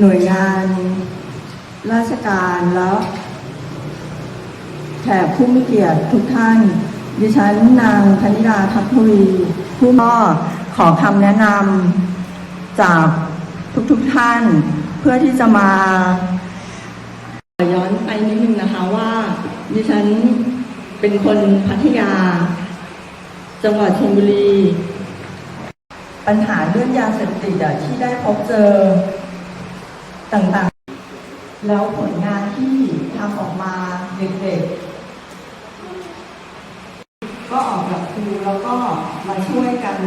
หน่วยงาน ราชการแล้วแขกผู้มีเกียรติทุกท่าน ดิฉันนางธนิดาทัพทวีผู้ก็ขอคำแนะนำจากทุกๆทท่าน เพื่อที่จะมาย้อนไปนิดนึงนะคะว่าดิฉันเป็นคนพัทยา จังหวัดชลบุรี ปัญหาเรื่องยาเสพติดที่ได้พบเจอ ต่างๆ แล้วผลงานที่ทำออกมาเด็กๆ ก็ออกกับครูแล้วก็มาช่วยกัน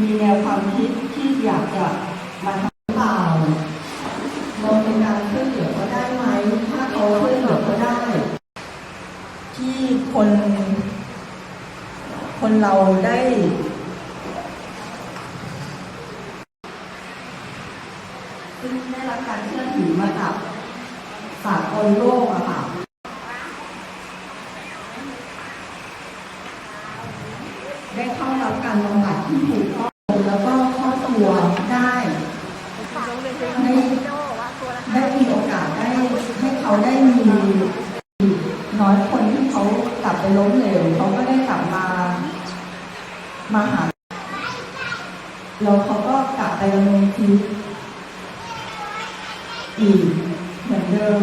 มีแนวความคิดที่อยากจะมาทำเปล่าเราเป็นการช่วยเหลือเขาได้ไหม ถ้าเขาช่วยเหลือเขาได้ ที่คน คนเราได้ ซึ่งได้รับ การเชื่อถือมาจากสากลโลกอะค่ะได้เข้ารับการบำบัดที่ถูกต้องแล้วก็ครอบครัวได้ให้ได้มีโอกาสได้ให้เขาได้มีน้อยคนที่เขากลับไปล้มเหลวเขาก็ได้กลับมา มาหาแล้วเขาก็กลับไปดำเนินชีวิต อีกเหมือนเดิม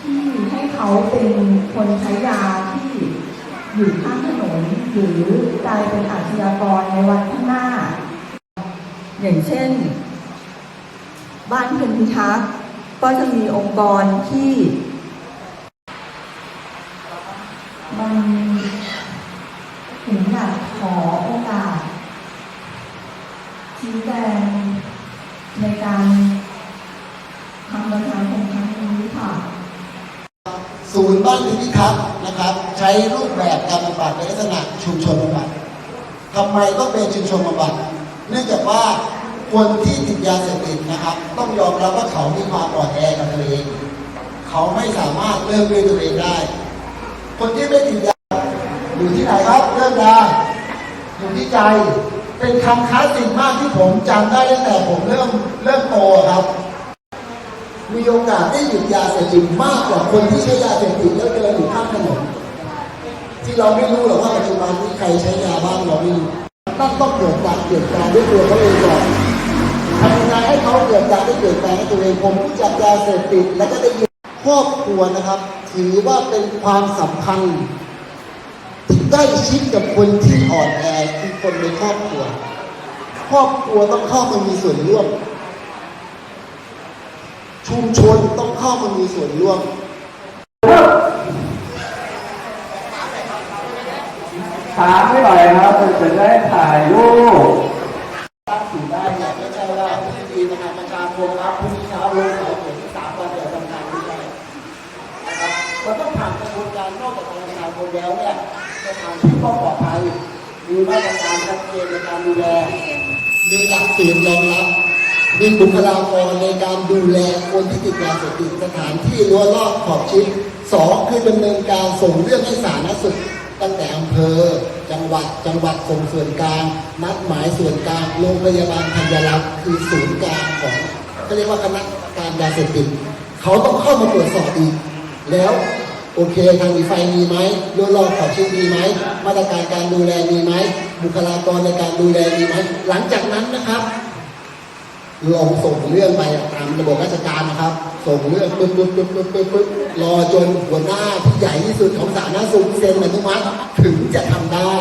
ที่ให้เขาเป็นคนใช้ยาที่อยู่ข้างถนนหรือกลายเป็นอาชญากรในวันข้างหน้า อย่างเช่น บ้านเพ็ญพิทักษ์ก็จะมีองค์กรที่ มันถึงอยากขอโอกาสชี้แจง ในการทำประชาคมครั้งนี้ค่ะศูนย์บ้านพิพิทักษ์นะครับ ใช้รูปแบบการบำบัดในลักษณะชุมชนบำบัดทำไมต้องเป็นชุมชนบำบัดเนื่องจากว่าคนที่ติดยาเสพติดนะครับ ต้องยอมรับว่าเขามีความอ่อนแอกับตัวเอง เขาไม่สามารถเลิกด้วยตัวเองได้ คนที่ไม่ติดยาอยู่ที่ไหนครับเลิกได้อยู่ที่ใจ เป็นคำคลาสสิกมากที่ผมจำได้ตั้งแต่ผมเริ่มเริ่มโตครับ มีโอกาสได้หยุดยาเสพติดมากกว่าคนที่ใช้ยาเสพติดแล้วเดินอยู่ข้างถนนที่เราไม่รู้หรอกว่าปัจจุบันนี้ใครใช้ยาบ้างเราไม่รู้ต้องต้องเกิดการเปลี่ยนแปลงด้วยตัวเขาเองก่อนทำยังไงให้เขาเกิดการได้เปลี่ยนแปลงตัวเองผมรู้จักยาเสพติดแล้วก็ได้ยินครอบครัวนะครับ ถือว่าเป็นความสัมพันธ์ ใกล้ชิดกับคนที่อ่อนแอคือคนในครอบครัว ครอบครัวต้องเข้ามามีส่วนร่วม ชุมชนต้องเข้ามามีส่วนร่วมถามไม่หน่อยครับมันจะได้ถ่ายรูปตั้งอยู่ได้เนี่ยไม่ใช่ว่าที่ดีธนาคารประชาคมครับพรุ่งนี้เช้าลง กระบวนการนอกจากธนาคารคนแล้วเนี่ยจะผ่านที่ควาปลอดภัยมีมาตรการชัดเจนในการดูแลมีหลักเกณฑ์รองรับมีบุคลากรในการดูแลคนที่ติดยาเสพติดสถานที่รั้วรอบขอบชิดสองคือดำเนินการส่งเรื่องให้สาธารณสุขตั้งแต่อำเภอ จังหวัดจังหวัดส่งส่วนกลางนัดหมายส่วนกลางโรงพยาบาลธัญรักษ์คือศูนย์กลางของเขาเรียกว่าคณะการยาเสพติดเขาต้องเข้ามาตรวจสอบอีก แล้ว โอเคทางอีไฟมีไหมรถรอบขอบชิดมีไหมมาตรการการดูแลมีไหมบุคลากรในการดูแลมีไหมหลังจากนั้นนะครับลองส่งเรื่องไปตามระบบราชการนะครับ ส่งเรื่องปึ๊บปึ๊บปึ๊บปึ๊บปึ๊บปึ๊บรอจนหัวหน้าที่ใหญ่ที่สุดของสาธารณสุขเซ็นอนุมัติถึงจะทำได้